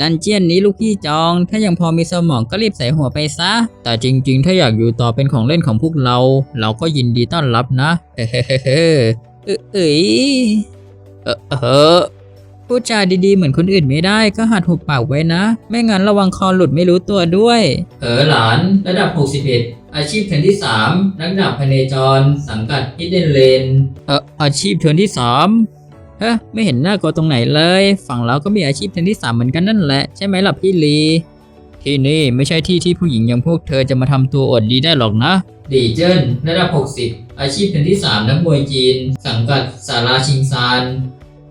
ดันเจียนนี้ลูกพี่จอง ถ้ายังพอมีสมองก็รีบใส่หัวไปซะ แต่จริงๆ ถ้าอยากอยู่ต่อเป็นของเล่นของพวกเรา เราก็ยินดีต้อนรับนะเฮ้เฮ้เฮ้เฮ้เอ้ยเอ้ยเออเออพูดจาดีๆ เหมือนคนอื่นไม่ได้ก็หัดหุบปากไว้นะ ไม่งั้นระวังคอหลุดไม่รู้ตัวด้วย เออหลาน ระดับ 61 อาชีพเทอนที่ 3 นักดาบพเนจร สังกัดฮิดเดนเลนเอออาชีพเทอนที่ 3 เฮ้ไม่เห็นหน้ากลัวตรงไหนเลย ฝั่งเราก็มีอาชีพเทนที่3เหมือนกันนั่นแหละ ใช่ไหมล่ะพี่ลี ที่นี่ไม่ใช่ที่ที่ผู้หญิงอย่างพวกเธอจะมาทำตัวอดดีได้หรอกนะดีเจิ้นระดับ 60 อาชีพเทนที่3นักมวยจีน สังกัดสาราชิงซาน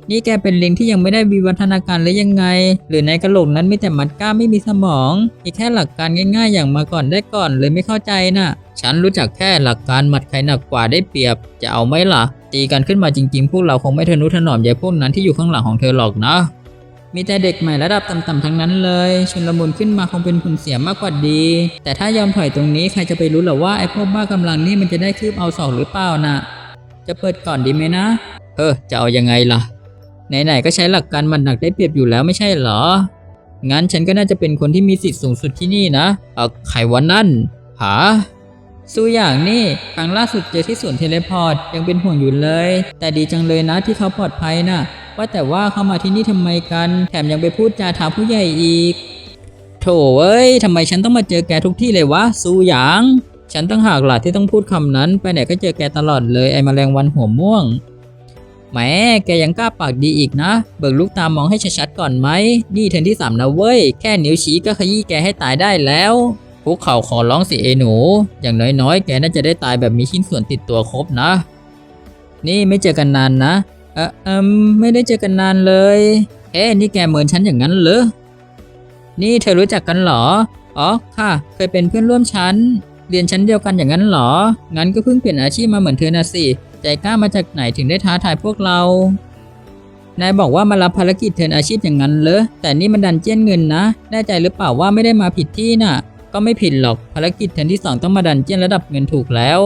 นี่แกเป็นลิงที่ยังไม่ได้วิวัฒนาการหรือยังไง หรือในกระโหลกนั้นมีแต่มัดกล้ามไม่มีสมองมีแค่หลักการง่าย ๆ อย่างมาก่อนได้ก่อนเลยไม่เข้าใจน่ะ ฉันรู้จักแค่หลักการหมัดใครหนักกว่าได้เปรียบ จะเอาไหมล่ะ ตีกันขึ้นมาจริงๆ พวกเราคงไม่ทนุถนอมยายพวกนั้นที่อยู่ข้างหลังของเธอหรอกนะ มีแต่เด็กใหม่ระดับต่ำๆทั้งนั้นเลยชุนละมุนขึ้นมาคงเป็นผลเสียมากกว่าดี แต่ถ้ายอมถอยตรงนี้ใครจะไปรู้หรอว่าไอ้พวกบ้ากำลังนี่มันจะได้คืบเอาศอกหรือเปล่าน่ะจะเปิดก่อนดีไหมนะ เออจะเอายังไงล่ะ ไหนๆก็ใช้หลักการมันหนักได้เปรียบอยู่แล้วไม่ใช่เหรอ งั้นฉันก็น่าจะเป็นคนที่มีสิทธิ์สูงสุดที่นี่นะ เออใครวันนั่นหา สู้อย่างนี่ครั้งล่าสุดเจอที่สวนเทเลพอร์ตยังเป็นห่วงอยู่เลย แต่ดีจังเลยนะที่เขาปลอดภัยนะ่ะ ว่าแต่ว่าเขามาที่นี่ทำไมกัน แถมยังไปพูดจาท้าผู้ใหญ่อีก โถเอ้ยทำไมฉันต้องมาเจอแกทุกที่เลยวะสู้หยาง ฉันตั้งหากหล่ะที่ต้องพูดคำนั้น ไปไหนก็เจอแกตลอดเลยไอ้แมลงวันหัวม่วงแหมแกยังกล้าปากดีอีกนะ เบิกลูกตามองให้ชัดๆก่อนไหม นี่เทรนที่สามนะเว้ย แค่นิ้วชี้ก็ขยี้แกให้ตายได้แล้ว คุกเข่าขอร้องสิเอหนู อย่างน้อยๆ แกน่าจะได้ตายแบบมีชิ้นส่วนติดตัวครบนะ นี่ไม่เจอกันนานนะเออเอไม่ได้เจอกันนานเลย เอ๊นี่แกเหมือนฉันอย่างนั้นเหรอ นี่เธอรู้จักกันเหรอ อ๋อค่ะ เคยเป็นเพื่อนร่วมชั้น เรียนชั้นเดียวกันอย่างนั้นเหรอ งั้นก็เพิ่งเปลี่ยนอาชีพมาเหมือนเธอนะสิ ใจกล้ามาจากไหนถึงได้ท้าทายพวกเรา นายบอกว่ามารับภารกิจเทินอาชีพอย่างนั้นเหรอ แต่นี่มันดันเจี้ยนเงินนะ แน่ใจหรือเปล่าว่าไม่ได้มาผิดที่น่ะ ก็ไม่ผิดหรอกภารกิจเทิร์นที่สองต้องมาดันเจี้ยนระดับเงินถูกแล้ว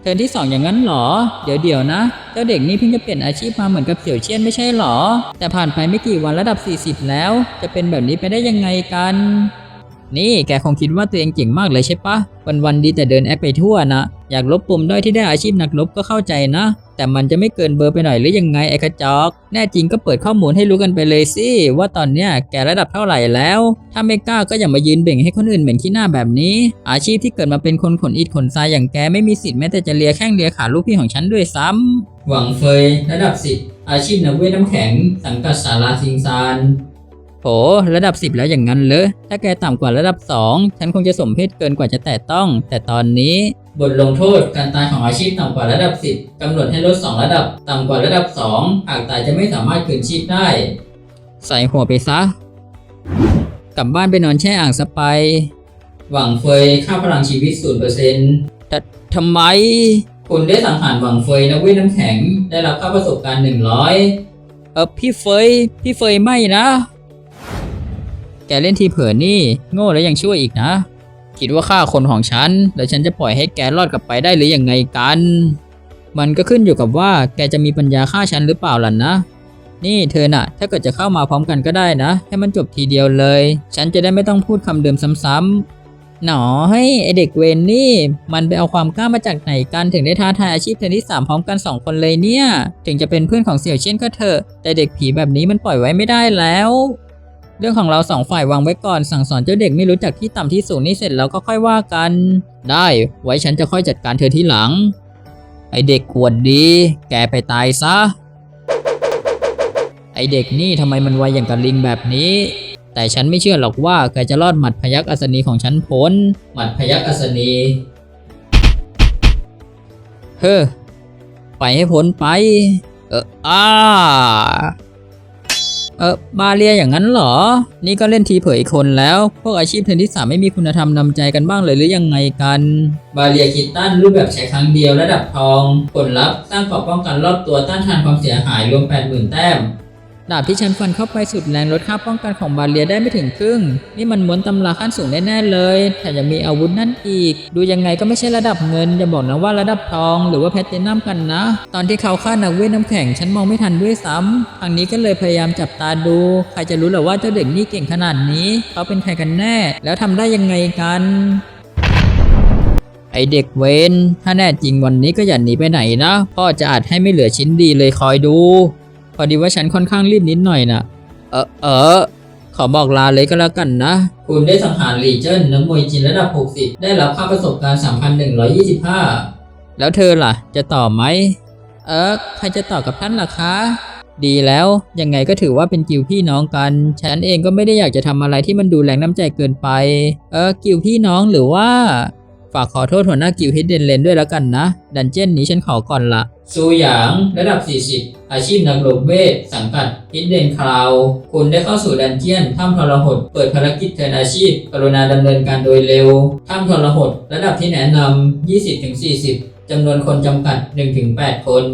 เทิร์นที่สองอย่างนั้นเหรอ เดี๋ยวเดี๋ยวๆนะ เจ้าเด็กนี่เพิ่งจะเปลี่ยนอาชีพมาเหมือนกับเสี่ยวเจี้ยนไม่ใช่เหรอ แต่ผ่านไปไม่กี่วันระดับ 40 แล้ว จะเป็นแบบนี้ไปได้ยังไงกัน นี่แกคงคิดว่าตัวเองเก่งมากเลยใช่ปะ วันๆดีแต่เดินแอคไปทั่วนะ อยากลบปมด้อยที่ได้อาชีพนักลบก็เข้าใจนะ แต่มันจะไม่เกินเบอร์ไปหน่อยหรือยังไงไอ้กระจอก แน่จริงก็เปิดข้อมูลให้รู้กันไปเลยสิ ว่าตอนเนี้ยแกระดับเท่าไหร่แล้ว ถ้าไม่กล้าก็อย่ามายืนเบ่งให้คนอื่นเหม็นขี้หน้าแบบนี้ อาชีพที่เกิดมาเป็นคนขนอิฐขนทรายอย่างแกไม่มีสิทธิ์แม้แต่จะเลียแข้งเลียขาลูกพี่ของฉันด้วยซ้ำหวังเฟยระดับสิบอาชีพนักเวทน้ำแข็ง สังกัดสาราซิงซาน โหระดับ 10 แล้วอย่างนั้นเลย ถ้าแกต่ำกว่าระดับ 2 ฉันคงจะสมเพศเกินกว่าจะแตะต้อง แต่ตอนนี้ บทลงโทษการตายของอาชีพต่ำกว่าระดับ 10กำหนดให้ลด 2 ระดับ ต่ำกว่าระดับ 2 หากตายจะไม่สามารถคืนชีพได้ ใส่หัวไปซะ กลับบ้านไปนอนแช่อ่างสไป หวังเฟยค่าพลังชีวิต0%แต่ทำไม คุณได้สังหารหวังเฟยนักเวทน้ำแข็ง ได้รับค่าประสบการณ์ 100 เออพี่เฟยพี่เฟยไม่นะ แกเล่นทีเผลอนี่ โง่แล้วยังช่วยอีกนะ คิดว่าฆ่าคนของฉัน แล้วฉันจะปล่อยให้แกรอดกลับไปได้หรืออยังไงกัน มันก็ขึ้นอยู่กับว่าแกจะมีปัญญาฆ่าฉันหรือเปล่าล่ะนะ นี่เธอน่ะ ถ้าเกิดจะเข้ามาพร้อมกันก็ได้นะ ให้มันจบทีเดียวเลย ฉันจะได้ไม่ต้องพูดคำเดิมซ้ำๆหนอให้ไอเด็กเวนนี่ มันไปเอาความกล้ามาจากไหนกันถึงได้ท้าทายอาชีพเทอที่สามพร้อมกันสองคนเลยเนี่ย ถึงจะเป็นเพื่อนของเสี่ยวเช่นก็เถอะแต่เด็กผีแบบนี้มันปล่อยไว้ไม่ได้แล้ว เรื่องของเราสองฝ่ายวางไว้ก่อนสั่งสอนเจ้าเด็กไม่รู้จักที่ต่ำที่สูงนี่เสร็จแล้วก็ค่อยว่ากัน ได้ไว้ฉันจะค่อยจัดการเธอทีหลัง ไอเด็กกวดดี แกไปตายซะ ไอเด็กนี่ทำไมมันไวอย่างกับลิงแบบนี้ แต่ฉันไม่เชื่อหรอกว่าแกจะรอดหมัดพยักอัศนีของฉันพ้น หมัดพยักอัศนีเฮ้อไปให้พ้นไป เอออ้า เออมาเรียอย่างนั้นเหรอ นี่ก็เล่นทีเผยคนแล้ว พวกอาชีพเทนที่สามไม่มีคุณธรรมนำใจกันบ้างเลยหรือยังไงกัน มาเรียคิดต้านรูปแบบใช้ครั้งเดียวระดับทอง ผลลัพธ์สร้างเกราะป้องกันรอบตัวต้านทานความเสียหายรวม 80,000 แต้ม ดาบที่ฉันฟันเข้าไปสุดแรงลดค่าป้องกันของบาเลียได้ไม่ถึงครึ่ง นี่มันม้วนตำราขั้นสูงแน่ๆเลย แถมยังมีอาวุธนั่นอีก ดูยังไงก็ไม่ใช่ระดับเงินอย่าบอกนะว่าระดับทอง หรือว่าแพลตินัมกันนะ ตอนที่เขาฆ่านักเวทน้ำแข็งฉันมองไม่ทันด้วยซ้ำทางนี้ก็เลยพยายามจับตาดู ใครจะรู้หรอว่าเจ้าเด็กนี่เก่งขนาดนี้ เขาเป็นใครกันแน่ แล้วทำได้ยังไงกันไอเด็กเวนถ้าแน่จริงวันนี้ก็อย่าหนีไปไหนนะ พ่อจะอาจให้ไม่เหลือชิ้นดีเลยคอยดู พอดีว่าฉันค่อนข้างรีบนิดหน่อยนะเออเออขอบอกลาเลยก็แล้วกันนะ คุณได้สังหารลีเจนนักมวยจีนระดับ 60 ได้รับค่าประสบการณ์ 3,125 แล้วเธอล่ะ จะต่อไหม เออใครจะต่อกับท่านล่ะคะ ดีแล้ว ยังไงก็ถือว่าเป็นกิวพี่น้องกัน ฉันเองก็ไม่ได้อยากจะทำอะไรที่มันดูแรงน้ำใจเกินไป เออ กิวพี่น้องหรือว่า ฝากขอโทษหัวหน้ากิวฮิดเดนเลนด้วยแล้วกันนะ ดันเจี้ยนนี้ฉันขอก่อนละ ซูหยาง ระดับ 40 อาชีพนักลบเวท สังกัดฮิดเดนคลาว คุณได้เข้าสู่ดันเจียน ถ้ำทรหด เปิดภารกิจเทนอาชีพ กรุณาดำเนินการโดยเร็ว ถ้ำทรหด ระดับที่แนะนำ 20-40 จำนวนคนจำกัด 1-8 คน